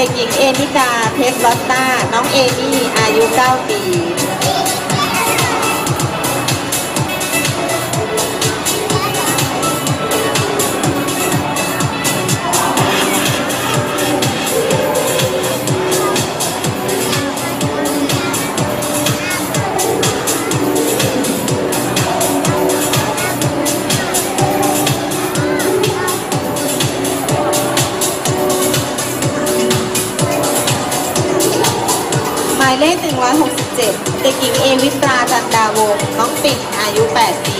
ด็กหญิงเอนิกาเพชรลอตตาน้องเอมี่อายุ 9 ปีายเลข 167 เด็กหญิงเอวิตราจันดาวงน้องปิ่นอายุ 8 ปี